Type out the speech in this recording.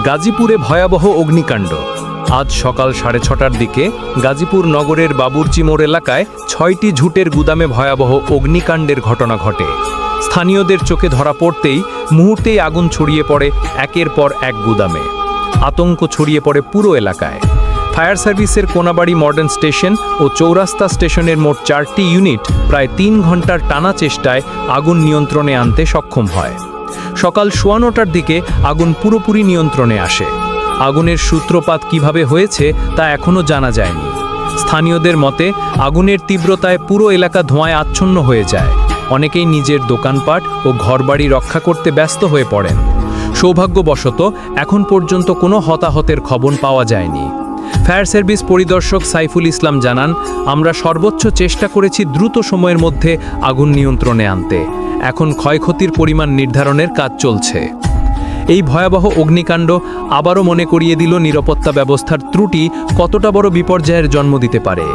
গাজীপুরে ভয়াবহ অগ্নিকাণ্ড। আজ সকাল সাড়ে ছটার দিকে গাজীপুর নগরের বাবুরচি মোড় এলাকায় ছয়টি ঝুটের গুদামে ভয়াবহ অগ্নিকাণ্ডের ঘটনা ঘটে। স্থানীয়দের চোখে ধরা পড়তেই মুহূর্তেই আগুন ছড়িয়ে পড়ে একের পর এক গুদামে। আতঙ্ক ছড়িয়ে পড়ে পুরো এলাকায়। ফায়ার সার্ভিসের কোনাবাড়ি মডার্ন স্টেশন ও চৌরাস্তা স্টেশনের মোট চারটি ইউনিট প্রায় তিন ঘণ্টার টানা চেষ্টায় আগুন নিয়ন্ত্রণে আনতে সক্ষম হয়। সকাল সোয়া নটার দিকে আগুন পুরোপুরি নিয়ন্ত্রণে আসে। আগুনের সূত্রপাত কীভাবে হয়েছে তা এখনও জানা যায়নি। স্থানীয়দের মতে, আগুনের তীব্রতায় পুরো এলাকা ধোঁয়ায় আচ্ছন্ন হয়ে যায়। অনেকেই নিজের দোকানপাট ও ঘরবাড়ি রক্ষা করতে ব্যস্ত হয়ে পড়েন। সৌভাগ্যবশত, এখন পর্যন্ত কোনো হতাহতের খবর পাওয়া যায়নি। ফায়ার সার্ভিস পরিদর্শক সাইফুল ইসলাম জানান, আমরা সর্বোচ্চ চেষ্টা করেছি দ্রুত সময়ের মধ্যে আগুন নিয়ন্ত্রণে আনতে। এখন ক্ষয়ক্ষতির পরিমাণ নির্ধারণের কাজ চলছে। এই ভয়াবহ অগ্নিকাণ্ড আবারও মনে করিয়ে দিল নিরাপত্তা ব্যবস্থার ত্রুটি কতটা বড় বিপর্যয়ের জন্ম দিতে পারে।